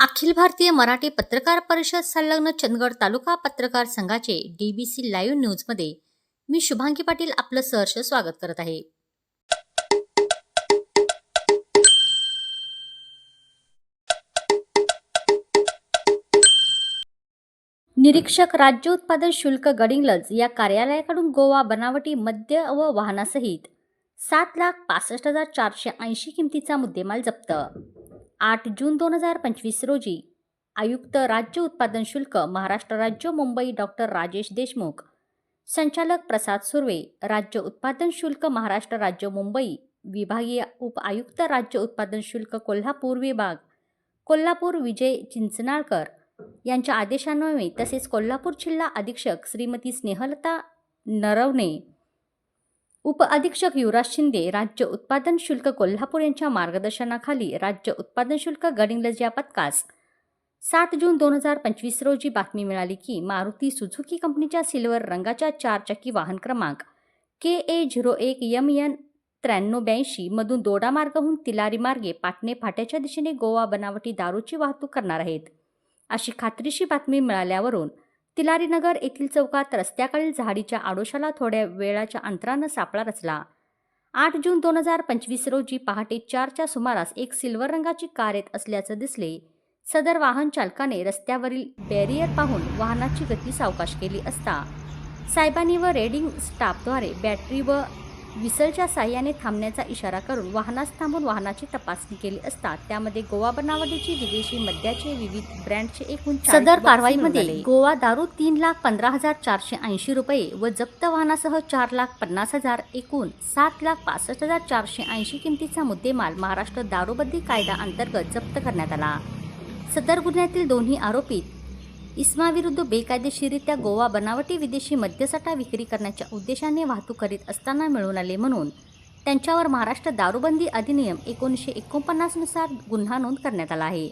अखिल भारतीय मराठी पत्रकार परिषद संलग्न चंदगड तालुका पत्रकार संघाचे डीबीसी लाईव्ह न्यूजमध्ये मी शुभांगी पाटील आपलं सहर्ष स्वागत करत आहे. निरीक्षक राज्य उत्पादन शुल्क गडिंगलज या कार्यालयाकडून गोवा बनावटी मद्य व वाहनासहित सात लाख पासष्ट हजार चारशे ऐंशी किमतीचा मुद्देमाल जप्त आठ जून दोन हजार पंचवीस रोजी. आयुक्त राज्य उत्पादन शुल्क महाराष्ट्र राज्य मुंबई डॉक्टर राजेश देशमुख. संचालक प्रसाद सुर्वे राज्य उत्पादन शुल्क महाराष्ट्र राज्य मुंबई. विभागीय उप आयुक्त राज्य उत्पादन शुल्क कोल्हापूर विभाग. कोल्हापूर विजय चिंचनाळकर यांच्या आदेशान्वये तसेच कोल्हापूर जिल्हा अधीक्षक श्रीमती स्नेहलता नरवणे उप अधीक्षक युवराज शिंदे राज्य उत्पादन शुल्क कोल्हापूर यांच्या मार्गदर्शनाखाली राज्य उत्पादन शुल्क गडिंगलज या पथकास सात जून दोन हजार पंचवीस रोजी बातमी मिळाली की मारुती सुझुकी कंपनीच्या सिल्वर रंगाच्या चारचाकी वाहन क्रमांक के ए झिरो एक यम एन त्र्याण्णव ब्याऐंशी मधून दोडा मार्गहून तिलारी मार्गे पाटणे फाट्याच्या दिशेने गोवा बनावटी दारूची वाहतूक करणार आहेत. अशी खात्रीशी बातमी मिळाल्यावरून तिलारीनगर येथील चौकात रस्त्याकडील झाडीच्या आडोशाला थोड्या वेळाच्या अंतरानं सापळा रचला. आठ जून दोन हजार पंचवीस रोजी पहाटे चारच्या सुमारास एक सिल्वर रंगाची कार येत असल्याचं दिसले. सदर वाहन चालकाने रस्त्यावरील बॅरियर पाहून वाहनाची गती सावकाश केली असता साहेबांनी व रेडिंग स्टाफद्वारे बॅटरी व विसलच्या साह्याने थांबण्याचा इशारा करून वाहनास थांबून वाहनाची तपासणी केली असता त्यामध्ये गोवा बनावटीची विदेशी मद्याचे विविध ब्रँडचे एकूण सदर कारवाईमध्ये गोवा दारू तीन लाख पंधरा हजार चारशे ऐंशी रुपये व जप्त वाहनासह चार लाख पन्नास हजार एकूण सात लाख पासष्ट हजार चारशे ऐंशी किमतीचा मुद्देमाल महाराष्ट्र दारूबंदी कायदा अंतर्गत जप्त करण्यात आला. सदर गुन्ह्यातील दोन्ही आरोपीत इस्माविरुद्ध बेकायदेशीरित्या गोवा बनावटी विदेशी मद्यसाठा विक्री करण्याच्या उद्देशाने वाहतूक करीत असताना मिळून आले म्हणून. त्यांच्यावर महाराष्ट्र दारूबंदी अधिनियम एकोणीसशे एकोणपन्नासनुसार गुन्हा नोंद करण्यात आला आहे.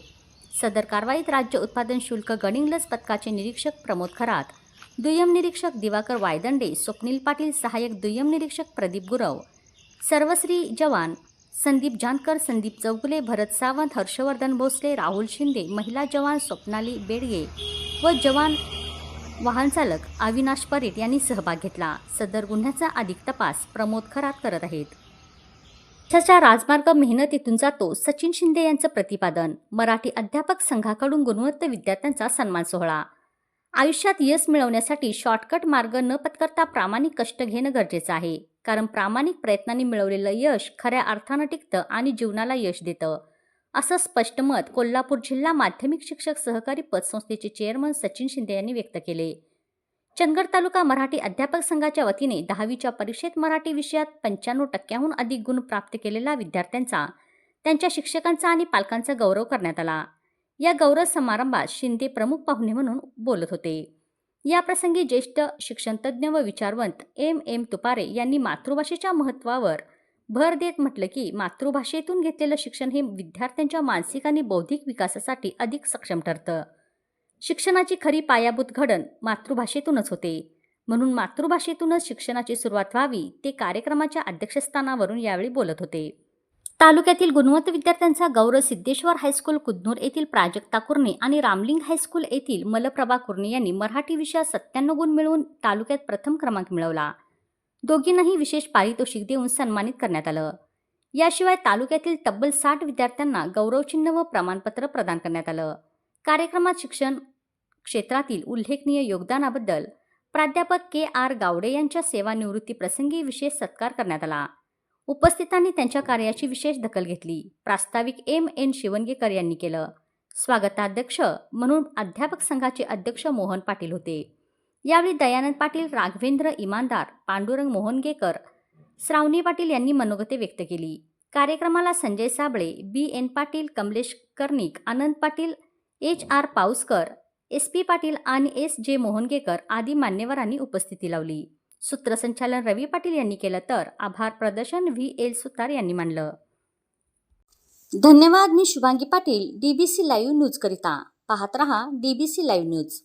सदर कारवाईत राज्य उत्पादन शुल्क गडिंग्लज पथकाचे निरीक्षक प्रमोद खरात दुय्यम निरीक्षक दिवाकर वायदंडे स्वप्नील पाटील सहाय्यक दुय्यम निरीक्षक प्रदीप गुरव सर्वश्री जवान संदीप जानकर संदीप चौगुले भरत सावंत हर्षवर्धन भोसले राहुल शिंदे महिला जवान स्वप्नाली बेडगे व जवान वाहनचालक अविनाश परीट यांनी सहभाग घेतला. सदर गुन्ह्याचा अधिक तपास प्रमोद खरात करत आहेत. देशाच्या राजमार्ग मेहनतीतून जातो सचिन शिंदे यांचं प्रतिपादन. मराठी अध्यापक संघाकडून गुणवत्त विद्यार्थ्यांचा सन्मान सोहळा. आयुष्यात यश मिळवण्यासाठी शॉर्टकट मार्ग न पत्करता प्रामाणिक कष्ट घेणं गरजेचं आहे. कारण प्रामाणिक प्रयत्नांनी मिळवलेलं यश खऱ्या अर्थानं टिकतं आणि जीवनाला यश देतं. असं स्पष्ट मत कोल्हापूर जिल्हा माध्यमिक शिक्षक सहकारी पतसंस्थेचे चेअरमन सचिन शिंदे यांनी व्यक्त केले. चंदगड तालुका मराठी अध्यापक संघाच्या वतीने दहावीच्या परीक्षेत मराठी विषयात पंच्याण्णव टक्क्याहून अधिक गुण प्राप्त केलेल्या विद्यार्थ्यांचा त्यांच्या शिक्षकांचा आणि पालकांचा गौरव करण्यात आला. या गौरव समारंभात शिंदे प्रमुख पाहुणे म्हणून बोलत होते. याप्रसंगी ज्येष्ठ शिक्षणतज्ज्ञ व विचारवंत एम एम तुपारे यांनी मातृभाषेच्या महत्त्वावर भर देत म्हटलं की मातृभाषेतून घेतलेलं शिक्षण हे विद्यार्थ्यांच्या मानसिक आणि बौद्धिक विकासासाठी अधिक सक्षम ठरतं. शिक्षणाची खरी पायाभूत घडण मातृभाषेतूनच होते. म्हणून मातृभाषेतूनच शिक्षणाची सुरुवात व्हावी ते कार्यक्रमाच्या अध्यक्षस्थानावरून यावेळी बोलत होते. तालुक्यातील गुणवंत विद्यार्थ्यांचा गौरव सिद्धेश्वर हायस्कूल कुदनूर येथील प्राजक्ता कुर्णे आणि रामलिंग हायस्कूल येथील मलप्रभा कुर्णे यांनी मराठी विषयात सत्त्याण्णव गुण मिळवून तालुक्यात प्रथम क्रमांक मिळवला. दोघींनाही विशेष पारितोषिक देऊन सन्मानित करण्यात आलं. याशिवाय तालुक्यातील तब्बल साठ विद्यार्थ्यांना गौरवचिन्ह व प्रमाणपत्र प्रदान करण्यात आलं. कार्यक्रमात शिक्षण क्षेत्रातील उल्लेखनीय योगदानाबद्दल प्राध्यापक के आर गावडे यांच्या सेवानिवृत्तीप्रसंगी विशेष सत्कार करण्यात आला. उपस्थितांनी त्यांच्या कार्याची विशेष दखल घेतली. प्रास्ताविक एम एन शिवणगेकर यांनी केलं. स्वागताध्यक्ष म्हणून अध्यापक संघाचे अध्यक्ष मोहन पाटील होते. यावेळी दयानंद पाटील राघवेंद्र इमानदार पांडुरंग मोहनगेकर श्रावणी पाटील यांनी मनोगते व्यक्त केली. कार्यक्रमाला Sanjay Sable B N Patil Kamlesh Karnik Anand Patil H R Pauskar S P Patil आणि एस जे मोहनगेकर आदी मान्यवरांनी उपस्थिती लावली. सूत्रसंचालन रवी पाटील यांनी केलं तर आभार प्रदर्शन व्ही एल सुतार यांनी मानलं. धन्यवाद मी Shubhangi Patil DBC live news करिता. पाहत रहा डीबीसी लाईव्ह न्यूज.